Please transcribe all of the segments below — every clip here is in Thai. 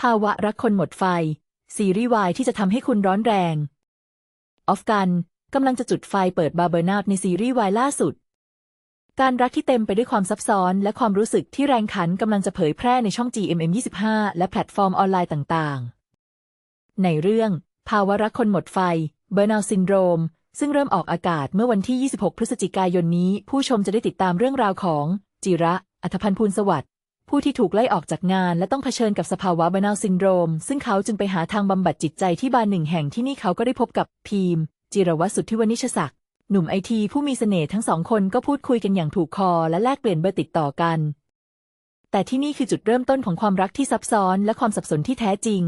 ภาวะรักคนหมดไฟ ซีรีส์วายที่จะทำให้คุณร้อนแรง ออฟกันกำลังจะจุดไฟเปิดบาร์เบอร์นาดในซีรีส์วายล่าสุด การรักที่เต็มไปด้วยความซับซ้อน และความรู้สึกที่แรงขันกำลังจะเผยแพร่ในช่อง GMM 25 และแพลตฟอร์มออนไลน์ต่างๆ ในเรื่องภาวะรักคนหมดไฟ เบอร์นาซินโดรม ซึ่งเริ่มออกอากาศเมื่อวันที่ 26 พฤศจิกายนนี้ ผู้ชมจะได้ติดตามเรื่องราวของ จิระ อัธพันธ์พูลสวัสดิ์ ผู้ที่ถูกไล่ออกจากงานและต้องเผชิญกับสภาวะเบอร์นาซินโดรม ซึ่งเขาจึงไปหาทางบำบัดจิตใจที่บาร์หนึ่งแห่งที่นี่เขาก็ได้พบกับพีม จิรวัตรสุทธิวณิชศักดิ์หนุ่มไอทีผู้มีเสน่ห์ทั้งสองคนก็พูดคุยกันอย่างถูกคอ และแลกเปลี่ยนเบอร์ติดต่อกัน แต่ที่นี่คือจุดเริ่มต้นของความรักที่ซับซ้อนและความสับสนที่แท้จริง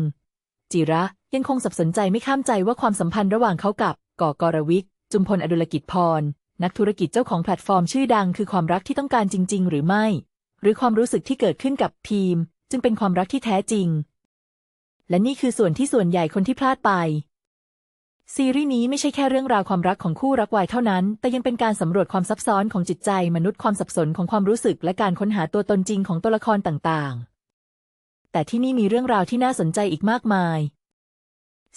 จิระยังคงสับสนใจไม่ข้ามใจว่าความสัมพันธ์ระหว่างเขากับก่อกรวิกจุมพลอดุลกิจพร นักธุรกิจเจ้าของแพลตฟอร์มชื่อดังคือความรักที่ต้องการจริง ๆ หรือไม่ หรือความรู้สึกที่เกิดขึ้นกับพีม จึงเป็นความรักที่แท้จริง และนี่คือส่วนที่ส่วนใหญ่คนที่พลาดไป ซีรีส์นี้ไม่ใช่แค่เรื่องราวความรักของคู่รักวายเท่านั้น แต่ยังเป็นการสำรวจความซับซ้อนของจิตใจ มนุษย์ความสับสนของความรู้สึก และการค้นหาตัวตนจริงของตัวละครต่างๆ แต่ที่นี่มีเรื่องราวที่น่าสนใจอีกมากมาย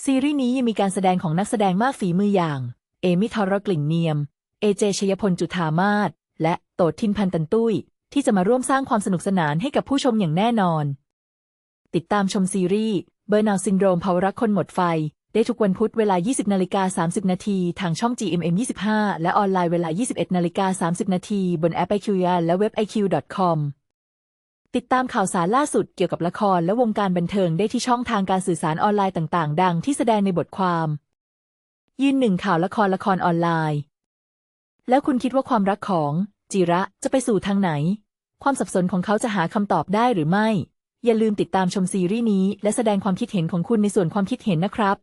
ซีรีส์นี้ยังมีการแสดงของนักแสดงมากฝีมืออย่าง เอมิทอรกลิ่นเนียม เอเจชยพลจุธามาศและโตดทินพันตันตุ้ย ที่จะมาร่วมสร้างความสนุกสนานให้กับผู้ชมอย่างแน่นอน ติดตามชมซีรีส์เบอร์นาวซินโดรมภาวะรักคนหมดไฟ ได้ทุกวันพุธเวลา 20นาฬิกา30 นาทีทางช่อง GMM 25 และออนไลน์เวลา 21นาฬิกา30 นาทีบนแอป iQIA และเว็บ iq.com ติดตามข่าวสารล่าสุดเกี่ยวกับละครและวงการบันเทิงได้ที่ช่องทางการสื่อสารออนไลน์ต่าง ๆ ดังที่แสดงในบทความ ยืนหนึ่งข่าวละครละครออนไลน์ แล้วคุณคิดว่าความรักของจิระจะไปสู่ทางไหน ความสับสนของเขาจะหาคำตอบได้หรือไม่ อย่าลืมติดตามชมซีรีส์นี้ และแสดงความคิดเห็นของคุณในส่วนความคิดเห็นนะครับ